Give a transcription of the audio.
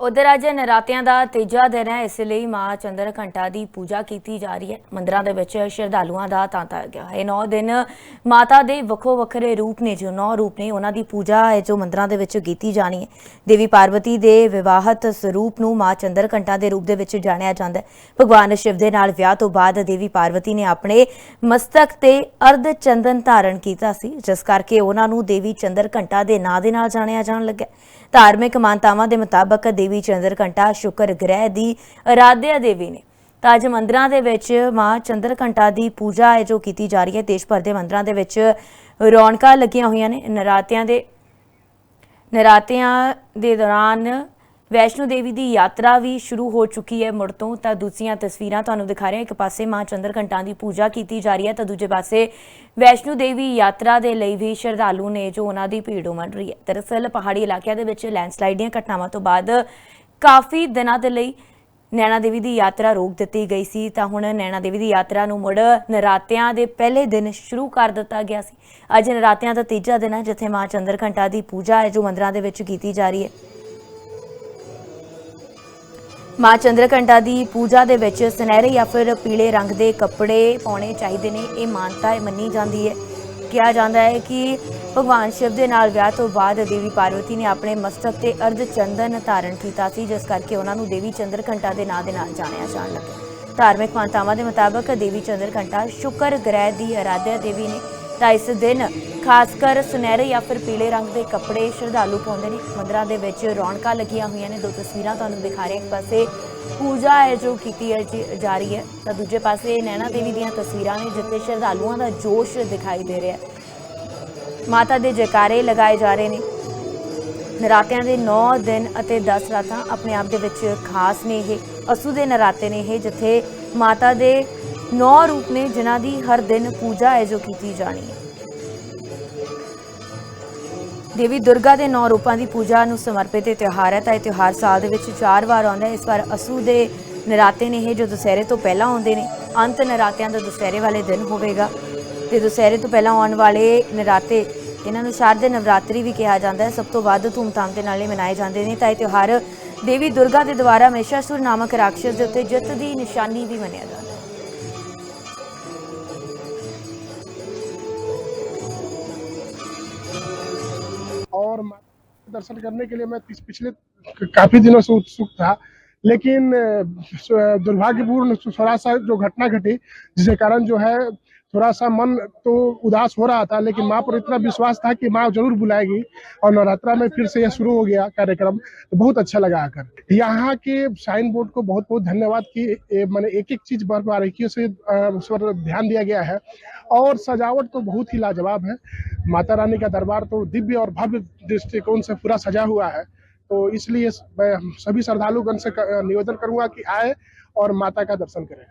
ਉਧਰ ਅੱਜ ਨਰਾਤਿਆਂ ਦਾ ਤੀਜਾ ਦਿਨ ਹੈ, ਇਸ ਲਈ ਮਾਂ ਚੰਦਰ ਘੰਟਾ ਦੀ ਪੂਜਾ ਕੀਤੀ ਜਾ ਰਹੀ ਹੈ। ਮੰਦਰਾਂ ਦੇ ਵਿੱਚ ਸ਼ਰਧਾਲੂਆਂ ਦਾ ਤਾਂਤਾ ਗਿਆ ਹੈ। 9 ਦਿਨ ਮਾਤਾ ਦੇ ਵੱਖੋ ਵੱਖਰੇ ਰੂਪ ਨੇ, ਜੋ 9 ਰੂਪ ਨੇ, ਉਹਨਾਂ ਦੀ ਪੂਜਾ ਹੈ, ਜੋ ਮੰਦਰਾਂ ਦੇ ਵਿੱਚ ਕੀਤੀ ਜਾਣੀ ਹੈ। ਦੇਵੀ ਪਾਰਵਤੀ ਦੇ ਵਿਵਾਹਤ ਸਰੂਪ ਨੂੰ ਮਾਂ ਚੰਦਰ ਘੰਟਾ ਦੇ ਰੂਪ ਦੇ ਵਿੱਚ ਜਾਣਿਆ ਜਾਂਦਾ ਹੈ। ਭਗਵਾਨ ਸ਼ਿਵ ਦੇ ਨਾਲ ਵਿਆਹ ਤੋਂ ਬਾਅਦ ਦੇਵੀ ਪਾਰਵਤੀ ਨੇ ਆਪਣੇ ਮਸਤਕ ਤੇ ਅਰਧ ਚੰਦਨ ਧਾਰਨ ਕੀਤਾ ਸੀ, ਜਿਸ ਕਰਕੇ ਉਹਨਾਂ ਨੂੰ ਦੇਵੀ ਚੰਦਰ ਘੰਟਾ ਦੇ ਨਾਂ ਦੇ ਨਾਲ ਜਾਣਿਆ ਜਾਣ ਲੱਗਾ ਧਾਰਮਿਕ ਮਾਨਤਾਵਾਂ ਦੇ ਮੁਤਾਬਕ ਦੇਵੀ ਚੰਦਰ ਘੰਟਾ ਸ਼ੁਕਰ ਗ੍ਰਹਿ ਦੀ ਅਰਾਧਿਆ ਦੇਵੀ ਨੇ। ਤਾਂ ਅੱਜ ਮੰਦਰਾਂ ਦੇ ਵਿੱਚ ਮਾਂ ਚੰਦਰ ਘੰਟਾ ਦੀ ਪੂਜਾ ਹੈ ਜੋ ਕੀਤੀ ਜਾ ਰਹੀ ਹੈ। ਦੇਸ਼ ਭਰ ਦੇ ਮੰਦਰਾਂ ਦੇ ਵਿੱਚ ਰੌਣਕਾਂ ਲੱਗੀਆਂ ਹੋਈਆਂ ਨੇ। ਨਰਾਤਿਆਂ ਦੇ ਨਰਾਤਿਆਂ ਦੇ ਦੌਰਾਨ ਵੈਸ਼ਨੋ ਦੇਵੀ ਦੀ ਯਾਤਰਾ ਵੀ ਸ਼ੁਰੂ ਹੋ ਚੁੱਕੀ ਹੈ ਮੁੜ ਤੋਂ। ਤਾਂ ਦੂਸਰੀਆਂ ਤਸਵੀਰਾਂ ਤੁਹਾਨੂੰ ਦਿਖਾ ਰਹੇ ਹਾਂ ਇੱਕ ਪਾਸੇ ਮਾਂ ਚੰਦਰ ਘੰਟਾ ਦੀ ਪੂਜਾ ਕੀਤੀ ਜਾ ਰਹੀ ਹੈ, ਤਾਂ ਦੂਜੇ ਪਾਸੇ ਵੈਸ਼ਨੋ ਦੇਵੀ ਯਾਤਰਾ ਦੇ ਲਈ ਵੀ ਸ਼ਰਧਾਲੂ ਨੇ ਜੋ ਉਹਨਾਂ ਦੀ ਭੀੜ ਉਮੜ ਰਹੀ ਹੈ। ਦਰਅਸਲ ਪਹਾੜੀ ਇਲਾਕਿਆਂ ਦੇ ਵਿੱਚ ਲੈਂਡਸਲਾਈਡ ਦੀਆਂ ਘਟਨਾਵਾਂ ਤੋਂ ਬਾਅਦ ਕਾਫੀ ਦਿਨਾਂ ਦੇ ਲਈ ਨੈਣਾ ਦੇਵੀ ਦੀ ਯਾਤਰਾ ਰੋਕ ਦਿੱਤੀ ਗਈ ਸੀ। ਤਾਂ ਹੁਣ ਨੈਣਾ ਦੇਵੀ ਦੀ ਯਾਤਰਾ ਨੂੰ ਮੁੜ ਨਰਾਤਿਆਂ ਦੇ ਪਹਿਲੇ ਦਿਨ ਸ਼ੁਰੂ ਕਰ ਦਿੱਤਾ ਗਿਆ ਸੀ। ਅੱਜ ਨਰਾਤਿਆਂ ਦਾ ਤੀਜਾ ਦਿਨ ਹੈ, ਜਿੱਥੇ ਮਾਂ ਚੰਦਰ ਘੰਟਾ ਦੀ ਪੂਜਾ ਹੈ, ਜੋ ਮੰਦਰਾਂ ਦੇ ਵਿੱਚ ਕੀਤੀ ਜਾ ਰਹੀ ਹੈ। ਮਾਂ ਚੰਦਰਕੰਟਾ ਦੀ ਪੂਜਾ ਦੇ ਵਿੱਚ ਸੁਨਹਿਰੇ ਜਾਂ ਫਿਰ ਪੀਲੇ ਰੰਗ ਦੇ ਕੱਪੜੇ ਪਾਉਣੇ ਚਾਹੀਦੇ ਨੇ। ਇਹ ਮਾਨਤਾ ਹੈ ਮੰਨੀ ਜਾਂਦੀ ਹੈ। ਕਿਹਾ ਜਾਂਦਾ ਹੈ ਕਿ ਭਗਵਾਨ ਸ਼ਿਵ ਦੇ ਨਾਲ ਵਿਆਹ ਤੋਂ ਬਾਅਦ ਦੇਵੀ ਪਾਰਵਤੀ ਨੇ ਆਪਣੇ ਮਸਤਕ ਤੇ ਅਰਧ ਚੰਦਨ ਧਾਰਨ ਕੀਤਾ ਸੀ, ਜਿਸ ਕਰਕੇ ਉਹਨਾਂ ਨੂੰ ਦੇਵੀ ਚੰਦਰਕੰਟਾ ਦੇ ਨਾਂ ਦੇ ਨਾਲ ਜਾਣਿਆ ਜਾਣ ਲੱਗਾ। ਧਾਰਮਿਕ ਮਾਨਤਾਵਾਂ ਦੇ ਮੁਤਾਬਕ ਦੇਵੀ ਚੰਦਰਕੰਟਾ ਸ਼ੁਕਰ ਗ੍ਰਹਿ ਦੀ ਆਰਾਧਿਆ ਦੇਵੀ ਨੇ ਤਾਂ ਇਸ ਦਿਨ ਖਾਸ ਕਰ ਸੁਨਹਿਰੇ ਜਾਂ ਫਿਰ ਪੀਲੇ ਰੰਗ ਦੇ ਕੱਪੜੇ ਸ਼ਰਧਾਲੂ ਪਾਉਂਦੇ ਨੇ। ਮੰਦਰਾਂ ਦੇ ਵਿੱਚ ਰੌਣਕਾਂ ਲੱਗੀਆਂ ਹੋਈਆਂ ਨੇ। ਦੋ ਤਸਵੀਰਾਂ ਤੁਹਾਨੂੰ ਦਿਖਾ ਰਹੇ ਇੱਕ ਪਾਸੇ ਪੂਜਾ ਹੈ ਜੋ ਕੀਤੀ ਜਾ ਰਹੀ ਹੈ। ਤਾਂ ਦੂਜੇ ਪਾਸੇ ਨੈਣਾ ਦੇਵੀ ਦੀਆਂ ਤਸਵੀਰਾਂ ਨੇ ਜਿੱਥੇ ਸ਼ਰਧਾਲੂਆਂ ਦਾ ਜੋਸ਼ ਦਿਖਾਈ ਦੇ ਰਿਹਾ ਮਾਤਾ ਦੇ ਜੈਕਾਰੇ ਲਗਾਏ ਜਾ ਰਹੇ ਨੇ। ਨਰਾਤਿਆਂ ਦੇ 9 ਦਿਨ ਅਤੇ 10 ਰਾਤਾਂ ਆਪਣੇ ਆਪ ਦੇ ਵਿੱਚ ਖਾਸ ਨੇ ਇਹ। ਅਸੂ ਦੇ ਨਰਾਤੇ ਨੇ ਇਹ, ਜਿੱਥੇ ਮਾਤਾ ਦੇ ਨੌ ਰੂਪ ਨੇ, ਜਿਨ੍ਹਾਂ ਦੀ ਹਰ ਦਿਨ ਪੂਜਾ ਹੈ ਜੋ ਕੀਤੀ ਜਾਣੀ ਹੈ। ਦੇਵੀ ਦੁਰਗਾ ਦੇ ਨੌ ਰੂਪਾਂ ਦੀ ਪੂਜਾ ਨੂੰ ਸਮਰਪਿਤ ਇਹ ਤਿਉਹਾਰ ਹੈ, ਤਾਂ ਇਹ ਤਿਉਹਾਰ ਸਾਲ ਦੇ ਵਿੱਚ ਚਾਰ ਵਾਰ ਆਉਂਦਾ ਹੈ। ਇਸ ਵਾਰ ਅਸੂ ਦੇ ਨਰਾਤੇ ਨੇ ਇਹ ਜੋ ਦੁਸਹਿਰੇ ਤੋਂ ਪਹਿਲਾਂ ਆਉਂਦੇ ਨੇ, ਅੰਤ ਨਰਾਤਿਆਂ ਦਾ ਦੁਸਹਿਰੇ ਵਾਲੇ ਦਿਨ ਹੋਵੇਗਾ। ਤੇ ਦੁਸਹਿਰੇ ਤੋਂ ਪਹਿਲਾਂ ਆਉਣ ਵਾਲੇ ਨਰਾਤੇ, ਇਹਨਾਂ ਨੂੰ ਸ਼ਾਰਦੇ ਨਵਰਾਤਰੀ ਵੀ ਕਿਹਾ ਜਾਂਦਾ ਹੈ। ਸਭ ਤੋਂ ਵੱਧ ਧੂਮਧਾਮ ਦੇ ਨਾਲ ਇਹ ਮਨਾਏ ਜਾਂਦੇ ਨੇ, ਤਾਂ ਇਹ ਤਿਉਹਾਰ ਦੇਵੀ ਦੁਰਗਾ ਦੇ ਦੁਆਰਾ ਮਹਿਸ਼ਾਸੁਰ ਨਾਮਕ ਰਾਖਸ਼ ਦੇ ਉੱਤੇ ਜਿੱਤ ਦੀ ਨਿਸ਼ਾਨੀ ਵੀ ਮੰਨਿਆ ਜਾਂਦਾ और माता के दर्शन करने के लिए मैं पिछ- पिछले काफी दिनों से उत्सुक था लेकिन अ, स- दुर्भाग्यपूर्ण थोड़ा सा जो घटना घटी जिसके कारण जो है थोड़ा सा मन तो उदास हो रहा था, लेकिन माँ पर इतना विश्वास था कि माँ ज़रूर बुलाएगी। और नवरात्रा में फिर से यह शुरू हो गया कार्यक्रम तो बहुत अच्छा लगा आकर। यहाँ के साइन बोर्ड को बहुत बहुत धन्यवाद कि मैंने एक एक चीज़ बारीकियों से उस पर ध्यान दिया गया है। और सजावट तो बहुत ही लाजवाब है। माता रानी का दरबार तो दिव्य और भव्य दृष्टिकोण से पूरा सजा हुआ है। तो इसलिए मैं सभी श्रद्धालुगण से निवेदन करूँगा कि आए और माता का दर्शन करें।